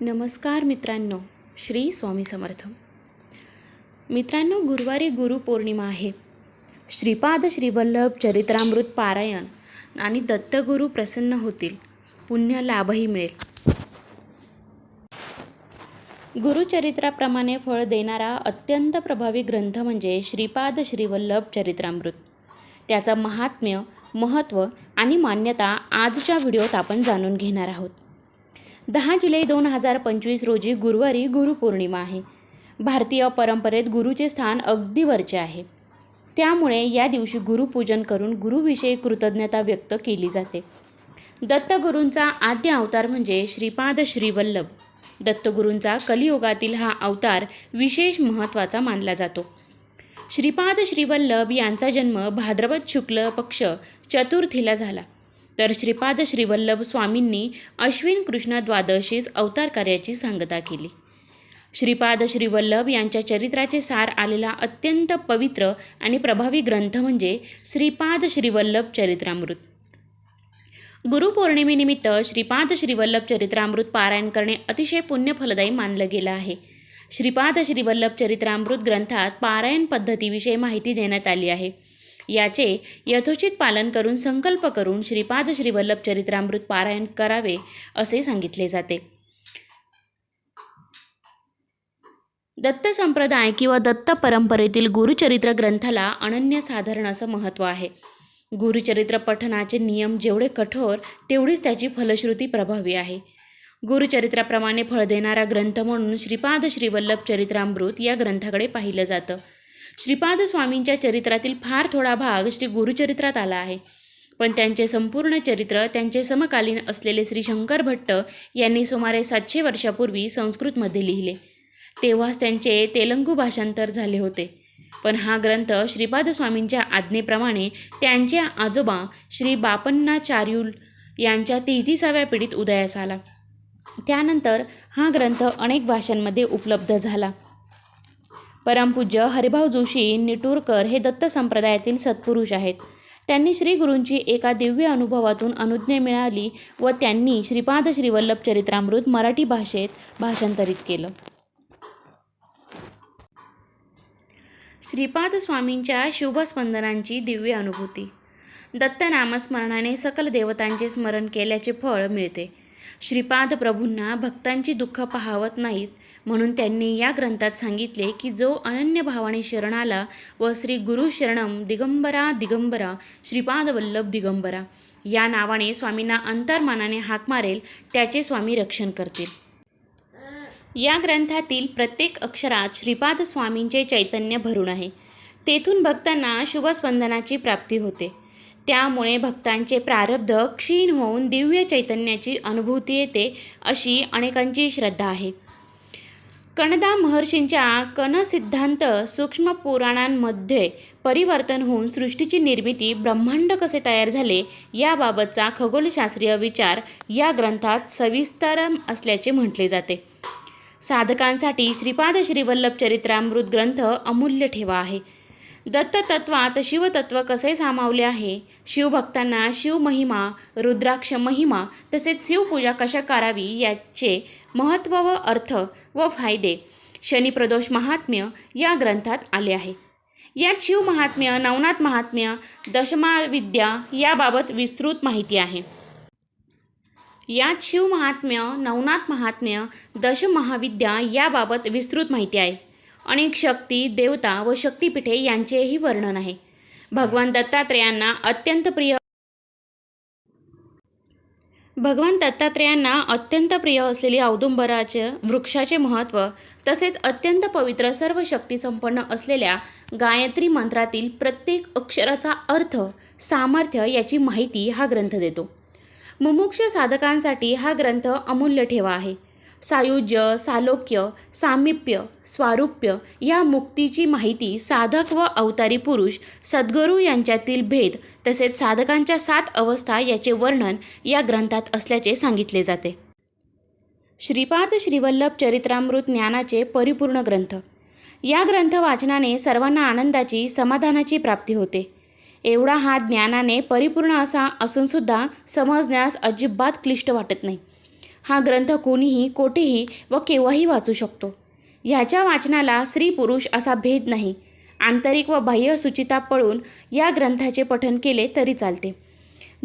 नमस्कार मित्रांनो श्री स्वामी समर्थ. मित्रांनो गुरुवारी गुरुपौर्णिमा आहे. श्रीपाद श्रीवल्लभ चरित्रामृत पारायण आणि दत्तगुरू प्रसन्न होतील. पुण्य लाभही मिळेल. गुरुचरित्राप्रमाणे फळ देणारा अत्यंत प्रभावी ग्रंथ म्हणजे श्रीपाद श्रीवल्लभ चरित्रामृत. त्याचं महात्म्य महत्त्व आणि मान्यता आजच्या व्हिडिओत आपण जाणून घेणार आहोत. दहा जुलै दोन हजार पंचवीस रोजी गुरुवारी गुरुपौर्णिमा आहे. भारतीय परंपरेत गुरुचे स्थान अगदी वरचे आहे. त्यामुळे या दिवशी गुरुपूजन करून गुरुविषयी कृतज्ञता व्यक्त केली जाते. दत्तगुरूंचा आद्य अवतार म्हणजे श्रीपाद श्रीवल्लभ. दत्तगुरूंचा कलियुगातील हा अवतार विशेष महत्त्वाचा मानला जातो. श्रीपाद श्रीवल्लभ यांचा जन्म भाद्रपद शुक्ल पक्ष चतुर्थीला झाला. तर श्रीपाद श्रीवल्लभ स्वामींनी अश्विन कृष्ण द्वादशीस अवतार कार्याची सांगता केली. श्रीपाद श्रीवल्लभ यांच्या चरित्राचे सार आलेला अत्यंत पवित्र आणि प्रभावी ग्रंथ म्हणजे श्रीपाद श्रीवल्लभ चरित्रामृत. गुरुपौर्णिमेनिमित्त श्रीपाद श्रीवल्लभ चरित्रामृत पारायण करणे अतिशय पुण्यफलदायी मानलं गेलं आहे. श्रीपाद श्रीवल्लभ चरित्रामृत ग्रंथात पारायण पद्धतीविषयी माहिती देण्यात आली आहे. याचे यथोचित पालन करून संकल्प करून श्रीपाद श्रीवल्लभ चरित्रामृत पारायण करावे असे सांगितले जाते. दत्त संप्रदाय किंवा दत्त परंपरेतील गुरुचरित्र ग्रंथाला अनन्यसाधारण असं महत्त्व आहे. गुरुचरित्र पठणाचे नियम जेवढे कठोर तेवढीच त्याची फलश्रुती प्रभावी आहे. गुरुचरित्राप्रमाणे फळ देणारा ग्रंथ म्हणून श्रीपाद श्रीवल्लभ चरित्रामृत या ग्रंथाकडे पाहिलं जातं. श्रीपाद स्वामींच्या चरित्रातील फार थोडा भाग श्री गुरुचरित्रात आला आहे. पण त्यांचे संपूर्ण चरित्र त्यांचे समकालीन असलेले श्री शंकर भट्ट यांनी सुमारे सातशे वर्षापूर्वी संस्कृतमध्ये लिहिले. तेव्हाच त्यांचे तेलंगू भाषांतर झाले होते. पण हा ग्रंथ श्रीपाद स्वामींच्या आज्ञेप्रमाणे त्यांचे आजोबा श्री बापन्नाचार्युल यांच्या तेहतीसाव्या पिढीत उदयास आला. त्यानंतर हा ग्रंथ अनेक भाषांमध्ये उपलब्ध झाला. परमपूज्य हरिभाऊ जोशी निटूरकर हे दत्त संप्रदायातील सत्पुरुष आहेत. त्यांनी श्री गुरूंची एका दिव्य अनुभवातून अनुज्ञा मिळाली व त्यांनी श्रीपाद श्रीवल्लभ चरित्रामृत मराठी भाषेत भाषांतरित केलं. श्रीपाद स्वामींच्या शुभस्पंदनांची दिव्य अनुभूती. दत्त नामस्मरणाने सकल देवतांचे स्मरण केल्याचे फळ मिळते. श्रीपाद प्रभूंना भक्तांची दुःख पाहावत नाहीत म्हणून त्यांनी या ग्रंथात सांगितले की जो अनन्य भावाने शरणाला व श्री गुरु शरणम दिगंबरा दिगंबरा श्रीपाद वल्लभ दिगंबरा या नावाने स्वामींना अंतर्मानाने हाक मारेल त्याचे स्वामी रक्षण करतील. या ग्रंथातील प्रत्येक अक्षरात श्रीपाद स्वामींचे चैतन्य भरून आहे. तेथून भक्तांना शुभस्पंदनाची प्राप्ती होते. त्यामुळे भक्तांचे प्रारब्ध क्षीण होऊन दिव्य चैतन्याची अनुभूती येते अशी अनेकांची श्रद्धा आहे. कणदा महर्षींच्या कणसिद्धांत सूक्ष्म पुराणांमध्ये परिवर्तन होऊन सृष्टीची निर्मिती ब्रह्मांड कसे तयार झाले याबाबतचा खगोलशास्त्रीय विचार या ग्रंथात सविस्तर असल्याचे म्हटले जाते. साधकांसाठी श्रीपाद श्रीवल्लभ चरित्रामृत ग्रंथ अमूल्य ठेवा आहे. दत्ततत्वात शिवतत्व कसे सामावले आहे? शिवभक्तांना शिवमहिमा रुद्राक्ष महिमा तसेच शिवपूजा कशा करावी याचे महत्त्व व अर्थ व फायदे. शनिप्रदोष महात्म्य या ग्रंथात आले आहे. यात शिव महात्म्य नवनाथ महात्म्य दशमाविद्या याबाबत विस्तृत माहिती आहे. यात शिव महात्म्य नवनाथ महात्म्य दशमहाविद्या याबाबत विस्तृत माहिती आहे. अनेक शक्ती देवता व शक्तिपीठे यांचेही वर्णन आहे. भगवान दत्तात्रेयांना अत्यंत प्रिय भगवान दत्तात्रेयांना अत्यंत प्रिय असलेली औदुंबराचे वृक्षाचे महत्त्व तसेच अत्यंत पवित्र सर्व शक्तीसंपन्न असलेल्या गायत्री मंत्रातील प्रत्येक अक्षराचा अर्थ सामर्थ्य याची माहिती हा ग्रंथ देतो. मुमुक्ष साधकांसाठी हा ग्रंथ अमूल्य ठेवा आहे. सायुज्य सालोक्य सामिप्य स्वारूप्य या मुक्तीची माहिती साधक व अवतारी पुरुष सद्गुरू यांच्यातील भेद तसेच साधकांच्या सात अवस्था याचे वर्णन या ग्रंथात असल्याचे सांगितले जाते. श्रीपाद श्रीवल्लभ चरित्रामृत ज्ञानाचे परिपूर्ण ग्रंथ. या ग्रंथ वाचनाने सर्वांना आनंदाची समाधानाची प्राप्ती होते. एवढा हा ज्ञानाने परिपूर्ण असा असूनसुद्धा समजण्यास अजिबात क्लिष्ट वाटत नाही. हा ग्रंथ कोणीही कोठेही व केव्हाही वाचू शकतो. ह्याच्या वाचनाला स्त्री पुरुष असा भेद नाही. आंतरिक व बाह्य सुचिता पळून या ग्रंथाचे पठन केले तरी चालते.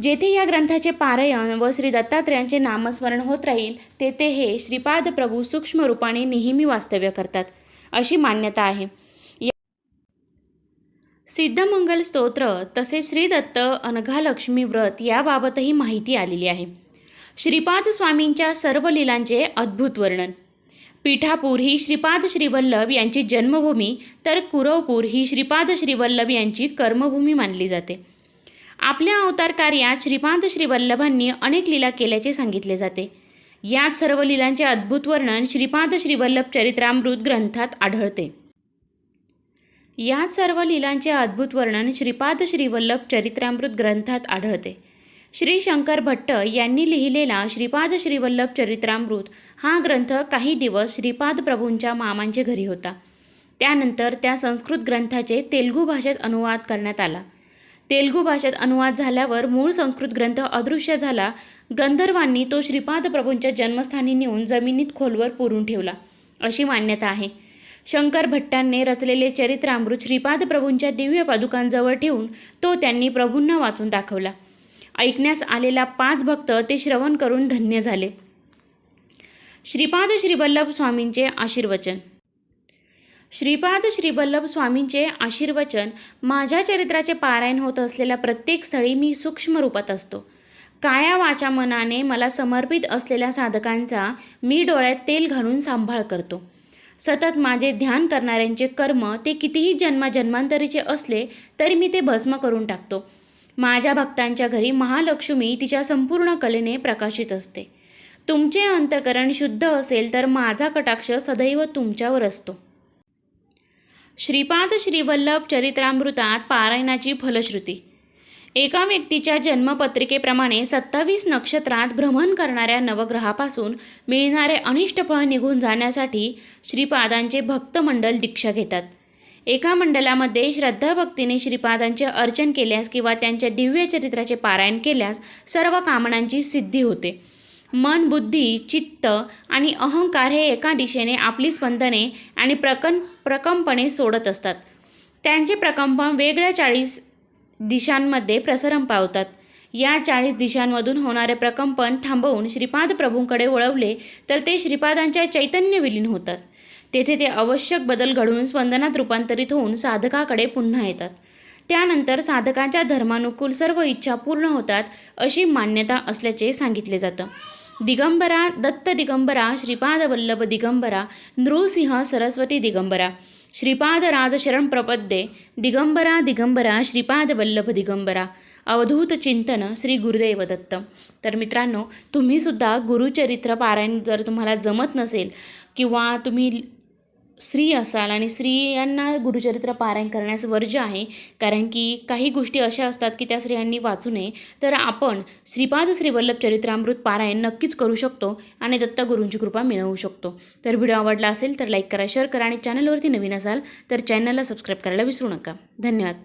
जेथे या ग्रंथाचे पारायण व श्री दत्तात्रेयांचे नामस्मरण होत राहील तेथे हे श्रीपाद प्रभू सूक्ष्म रूपाने नेहमी वास्तव्य करतात अशी मान्यता आहे. सिद्धमंगल स्तोत्र तसेच श्री दत्त अनघालक्ष्मी व्रत याबाबतही माहिती आलेली आहे. श्रीपाद स्वामींच्या सर्व लीलांचे अद्भुत वर्णन. पीठापूर ही श्रीपाद श्रीवल्लभ यांची जन्मभूमी तर कुरवपूर ही श्रीपाद श्रीवल्लभ यांची कर्मभूमी मानली जाते. आपल्या अवतार कार्यात श्रीपाद श्रीवल्लभांनी अनेक लीला केल्याचे सांगितले जाते. यात सर्व लीलांचे अद्भुत वर्णन श्रीपाद श्रीवल्लभ चरित्रामृत ग्रंथात आढळते. यात सर्व लीलांचे अद्भुत वर्णन श्रीपाद श्रीवल्लभ चरित्रामृत ग्रंथात आढळते. श्री शंकर भट्ट यांनी लिहिलेला श्रीपाद श्रीवल्लभ चरित्रामृत हा ग्रंथ काही दिवस श्रीपाद प्रभूंच्या मामांच्या घरी होता. त्यानंतर त्या संस्कृत ग्रंथाचे तेलुगू भाषेत अनुवाद करण्यात आला. तेलुगू भाषेत अनुवाद झाल्यावर मूळ संस्कृत ग्रंथ अदृश्य झाला. गंधर्वांनी तो श्रीपाद प्रभूंच्या जन्मस्थानी नेऊन जमिनीत खोलवर पुरून ठेवला अशी मान्यता आहे. शंकर भट्टांनी रचलेले चरित्रामृत श्रीपाद प्रभूंच्या दिव्य पादुकांजवळ ठेवून तो त्यांनी प्रभूंना वाचून दाखवला. ऐकण्यास आलेला पाच भक्त ते श्रवण करून धन्य झाले. श्रीपाद श्रीवल्लभ स्वामींचे आशीर्वचन. श्रीपाद श्रीवल्लभ स्वामींचे आशीर्वचन माझ्या चरित्राचे पारायण होत असलेल्या प्रत्येक स्थळी मी सूक्ष्म रूपात असतो. काया वाचा मनाने मला समर्पित असलेल्या साधकांचा मी डोळ्यात तेल घालून सांभाळ करतो. सतत माझे ध्यान करणाऱ्यांचे कर्म ते कितीही जन्माजन्मांतरीचे असले तरी मी ते भस्म करून टाकतो. माझ्या भक्तांच्या घरी महालक्ष्मी तिच्या संपूर्ण कलेने प्रकाशित असते. तुमचे अंतकरण शुद्ध असेल तर माझा कटाक्ष सदैव तुमच्यावर असतो. श्रीपाद श्रीवल्लभ चरित्रामृतात पारायणाची फलश्रुती. एका व्यक्तीच्या जन्मपत्रिकेप्रमाणे सत्तावीस नक्षत्रात भ्रमण करणाऱ्या नवग्रहापासून मिळणारे अनिष्ट फळ निघून जाण्यासाठी श्रीपादांचे भक्तमंडल दीक्षा घेतात. एका मंडलामध्ये श्रद्धाभक्तीने श्रीपादांचे अर्चन केल्यास किंवा त्यांच्या दिव्य चरित्राचे पारायण केल्यास सर्व कामनांची सिद्धी होते. मन बुद्धी चित्त आणि अहंकार हे एका दिशेने आपली स्पंदने आणि प्रकं प्रकंपने सोडत असतात. त्यांचे प्रकंपन वेगळ्या चाळीस दिशांमध्ये प्रसरण पावतात. या चाळीस दिशांमधून होणारे प्रकंपन थांबवून श्रीपाद प्रभूंकडे वळवले तर ते श्रीपादांच्या चैतन्य विलीन होतात. तेथे ते आवश्यक बदल घडवून स्पंदनात रूपांतरित होऊन साधकाकडे पुन्हा येतात. त्यानंतर साधकांच्या धर्मानुकूल सर्व इच्छा पूर्ण होतात अशी मान्यता असल्याचे सांगितले जातं. दिगंबरा दत्त दिगंबरा श्रीपाद वल्लभ दिगंबरा नृसिंह सरस्वती दिगंबरा श्रीपाद राजशरण प्रपद्ये दिगंबरा दिगंबरा श्रीपाद वल्लभ दिगंबरा अवधूत चिंतन श्री गुरुदेव दत्त. तर मित्रांनो तुम्हीसुद्धा गुरुचरित्र पारायण जर तुम्हाला जमत नसेल किंवा तुम्ही स्त्री असाल आणि स्त्रियांना गुरुचरित्र पारायण करण्यास वर्ज्य आहे कारण की काही गोष्टी अशा असतात की त्या स्त्रियांनी वाचू नये तर आपण श्रीपाद श्रीवल्लभ चरित्रामृत पारायण नक्कीच करू शकतो आणि दत्तगुरूंची कृपा मिळवू शकतो. तर व्हिडिओ आवडला असेल तर लाईक करा शेअर करा आणि चॅनलवरती नवीन असाल तर चॅनलला सबस्क्राईब करायला विसरू नका. धन्यवाद.